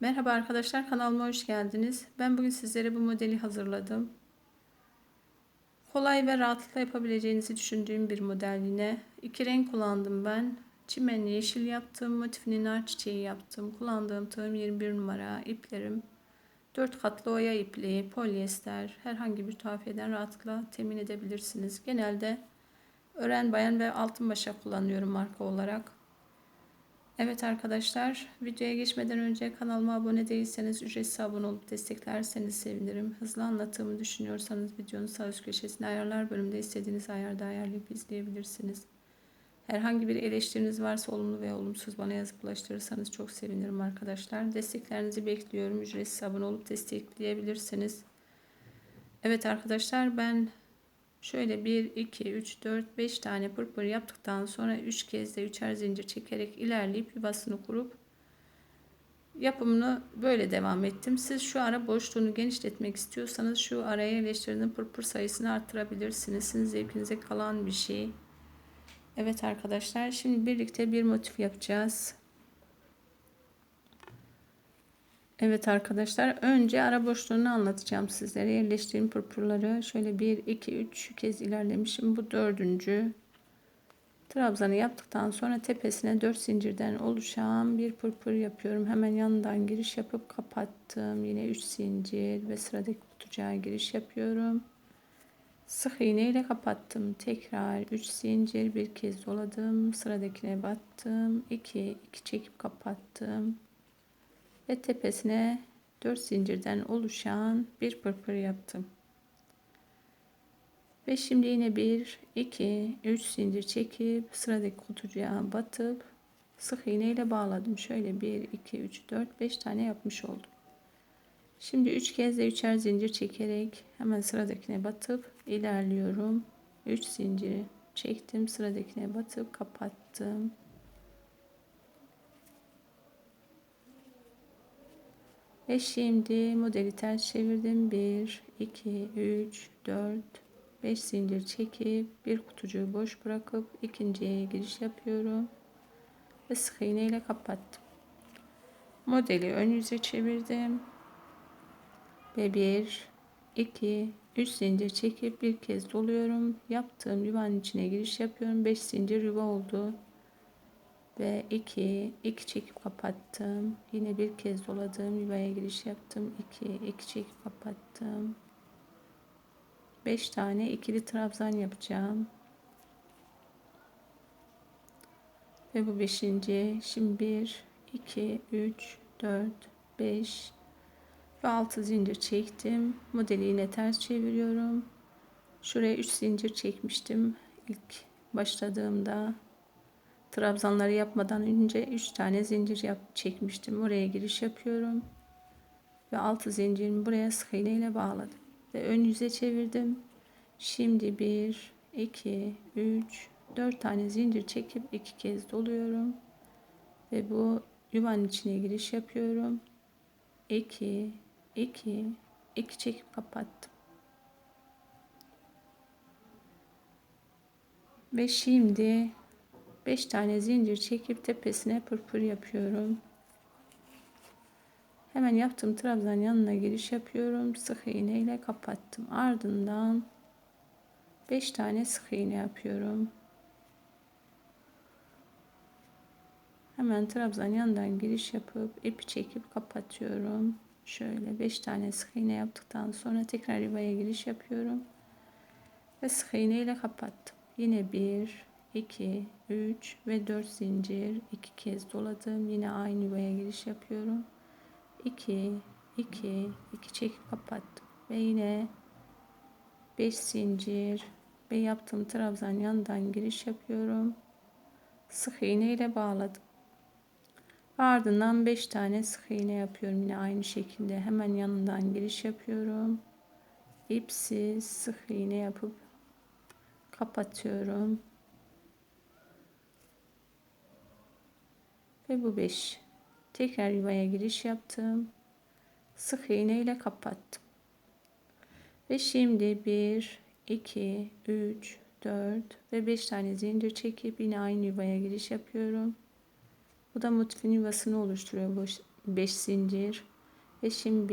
Merhaba arkadaşlar kanalıma hoş geldiniz. Ben bugün sizlere bu modeli hazırladım. Kolay ve rahatlıkla yapabileceğinizi düşündüğüm bir model yine. İki renk kullandım ben. Çimenli yeşil yaptım. Motifini nar çiçeği yaptım. Kullandığım tığım 21 numara. iplerim 4 katlı oya ipliği, polyester, herhangi bir tuhafiyeden rahatlıkla temin edebilirsiniz. Genelde ören bayan ve altın başa kullanıyorum marka olarak. Evet arkadaşlar videoya geçmeden önce kanalıma abone değilseniz ücretsiz abone olup desteklerseniz sevinirim. Hızlı anlattığımı düşünüyorsanız videonun sağ üst köşesinde ayarlar bölümünde istediğiniz ayarda ayarlayıp izleyebilirsiniz. Herhangi bir eleştiriniz varsa olumlu ve olumsuz bana yazıp ulaştırırsanız çok sevinirim arkadaşlar. Desteklerinizi bekliyorum. Ücretsiz abone olup destekleyebilirsiniz. Evet arkadaşlar ben Şöyle 1, 2, 3, 4, 5 tane pırpır yaptıktan sonra 3 kez de üçer zincir çekerek ilerleyip yuvasını kurup yapımını böyle devam ettim. Siz şu ara boşluğunu genişletmek istiyorsanız şu araya yerleştirdiğiniz pırpır sayısını arttırabilirsiniz. Sizin zevkinize kalan bir şey. Evet arkadaşlar şimdi birlikte bir motif yapacağız. Evet arkadaşlar önce ara boşluğunu anlatacağım sizlere. Yerleştirdiğim pırpırları şöyle 1, 2, 3 kez ilerlemişim. Bu dördüncü. Trabzanı yaptıktan sonra tepesine 4 zincirden oluşan bir pırpır yapıyorum. Hemen yanından giriş yapıp kapattım. Yine 3 zincir ve sıradaki kutucuğa giriş yapıyorum. Sık iğne ile kapattım. Tekrar 3 zincir bir kez doladım. Sıradakine battım. 2, 2 çekip kapattım ve tepesine 4 zincirden oluşan bir pırpır yaptım. Ve şimdi yine 1, 2, 3 zincir çekip sıradaki kutucuğa batıp sık iğne ile bağladım. Şöyle 1, 2, 3, 4, 5 tane yapmış oldum. Şimdi 3 kez de üçer zincir çekerek hemen sıradakine batıp ilerliyorum. 3 zinciri çektim sıradakine batıp kapattım. Ve şimdi modeli ters çevirdim. 1, 2, 3, 4, 5 zincir çekip bir kutucuğu boş bırakıp ikinciye giriş yapıyorum. Ve sık iğne ile kapattım. Modeli ön yüze çevirdim. Ve 1, 2, 3 zincir çekip bir kez doluyorum. Yaptığım yuvanın içine giriş yapıyorum. 5 zincir yuva oldu ve 2 2 çekip kapattım. Yine bir kez doladım yuvaya giriş yaptım. 2 2 çekip kapattım. 5 tane ikili trabzan yapacağım. Ve bu beşinci. Şimdi 1 2 3 4 5 ve 6 zincir çektim. Modeli yine ters çeviriyorum. Şuraya 3 zincir çekmiştim. İlk başladığımda trabzanları yapmadan önce 3 tane zincir yap çekmiştim. Oraya giriş yapıyorum. Ve altı zincirimi buraya sık iğne ile bağladım. Ve ön yüze çevirdim. Şimdi 1, 2, 3, 4 tane zincir çekip iki kez doluyorum. Ve bu yuvanın içine giriş yapıyorum. 2, 2, 2 çekip kapattım. Ve şimdi 5 tane zincir çekip tepesine pırpır yapıyorum. Hemen yaptığım trabzan yanına giriş yapıyorum. Sık iğne ile kapattım. Ardından 5 tane sık iğne yapıyorum. Hemen trabzan yanından giriş yapıp ipi çekip kapatıyorum. Şöyle 5 tane sık iğne yaptıktan sonra tekrar yuvaya giriş yapıyorum. Ve sık iğne ile kapattım. Yine 1 2, 3 ve 4 zincir 2 kez doladım. Yine aynı yuvaya giriş yapıyorum. 2, 2, 2 çekip kapattım. Ve yine 5 zincir ve yaptığım trabzan yanından giriş yapıyorum. Sık iğne ile bağladım. Ardından 5 tane sık iğne yapıyorum. Yine aynı şekilde hemen yanından giriş yapıyorum. İpsiz sık iğne yapıp kapatıyorum. Ve bu 5 tekrar yuvaya giriş yaptım. Sık iğne ile kapattım. Ve şimdi 1 2 3 4 ve 5 tane zincir çekip yine aynı yuvaya giriş yapıyorum. Bu da motifin yuvasını oluşturuyor bu 5 zincir. Ve şimdi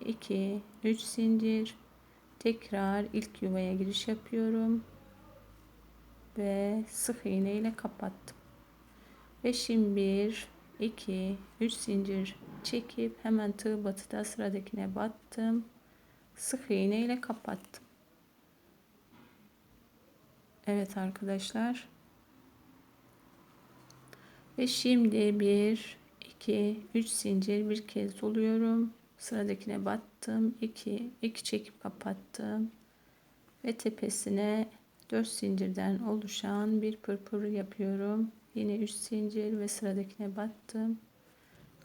1 2 3 zincir. Tekrar ilk yuvaya giriş yapıyorum. Ve sık iğne ile kapattım ve şimdi 1 2 3 zincir çekip hemen tığ batıda sıradakine battım. Sık iğne ile kapattım. Evet arkadaşlar. Ve şimdi 1 2 3 zincir bir kez doluyorum. Sıradakine battım. 2 2 çekip kapattım. Ve tepesine 4 zincirden oluşan bir pırpır yapıyorum yine 3 zincir ve sıradakine battım.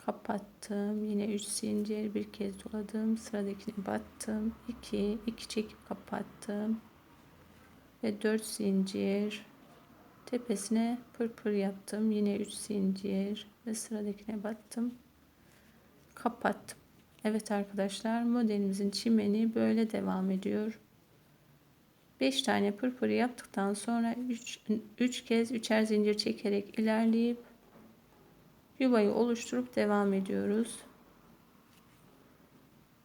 Kapattım. Yine 3 zincir bir kez doladım. Sıradakine battım. 2 2 çekip kapattım. Ve 4 zincir. Tepesine pırpır yaptım. Yine 3 zincir ve sıradakine battım. Kapattım. Evet arkadaşlar modelimizin çimeni böyle devam ediyor 5 tane pırpır yaptıktan sonra 3, 3 kez üçer zincir çekerek ilerleyip yuvayı oluşturup devam ediyoruz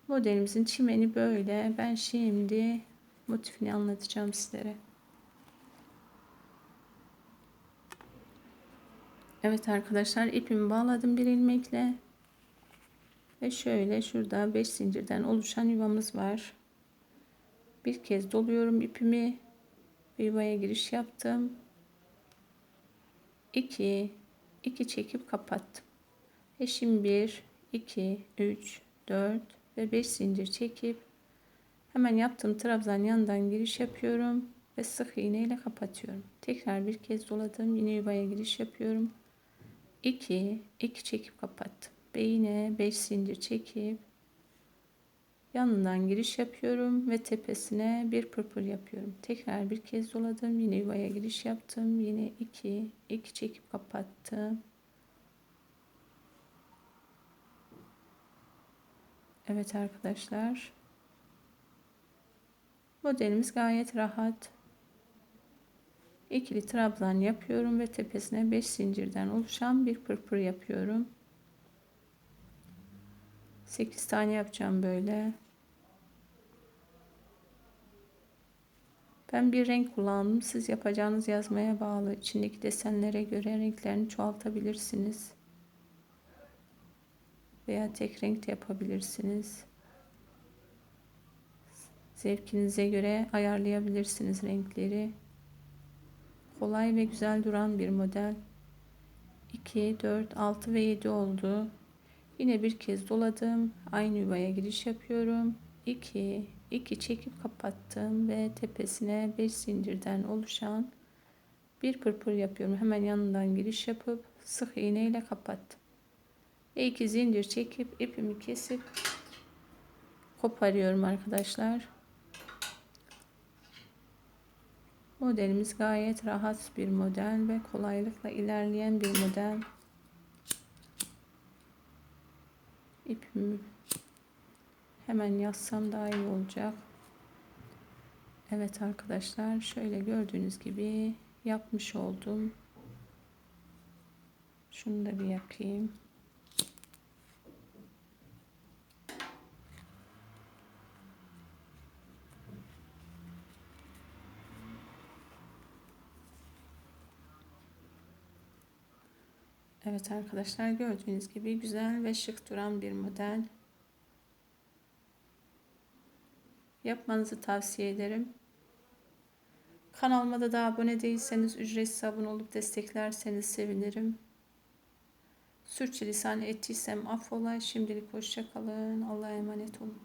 modelimizin çimeni böyle ben şimdi motifini anlatacağım sizlere Evet arkadaşlar ipimi bağladım bir ilmekle. Ve şöyle şurada 5 zincirden oluşan yuvamız var. Bir kez doluyorum ipimi. Yuvaya giriş yaptım. 2 2 çekip kapattım. Ve şimdi 1 2 3 4 ve 5 zincir çekip hemen yaptığım trabzan yanından giriş yapıyorum ve sık iğne ile kapatıyorum. Tekrar bir kez doladım. Yine yuvaya giriş yapıyorum. 2 2 çekip kapattım. Ve yine 5 zincir çekip yanından giriş yapıyorum ve tepesine bir pırpır yapıyorum. Tekrar bir kez doladım. Yine yuvaya giriş yaptım. Yine 2 2 çekip kapattım. Evet arkadaşlar. Modelimiz gayet rahat ikili trabzan yapıyorum ve tepesine 5 zincirden oluşan bir pırpır yapıyorum 8 tane yapacağım böyle ben bir renk kullandım siz yapacağınız yazmaya bağlı içindeki desenlere göre renklerini çoğaltabilirsiniz veya tek renk de yapabilirsiniz zevkinize göre ayarlayabilirsiniz renkleri kolay ve güzel duran bir model. 2, 4, 6 ve 7 oldu. Yine bir kez doladım. Aynı yuvaya giriş yapıyorum. 2, 2 çekip kapattım ve tepesine 5 zincirden oluşan bir pırpır yapıyorum. Hemen yanından giriş yapıp sık iğne ile kapattım. Ve 2 zincir çekip ipimi kesip koparıyorum arkadaşlar. Modelimiz gayet rahat bir model ve kolaylıkla ilerleyen bir model. İpimi hemen yazsam daha iyi olacak. Evet arkadaşlar şöyle gördüğünüz gibi yapmış oldum. Şunu da bir yakayım. Evet arkadaşlar gördüğünüz gibi güzel ve şık duran bir model. Yapmanızı tavsiye ederim. Kanalıma da daha abone değilseniz ücretsiz abone olup desteklerseniz sevinirim. Sürçülisan ettiysem affola. Şimdilik hoşçakalın. Allah'a emanet olun.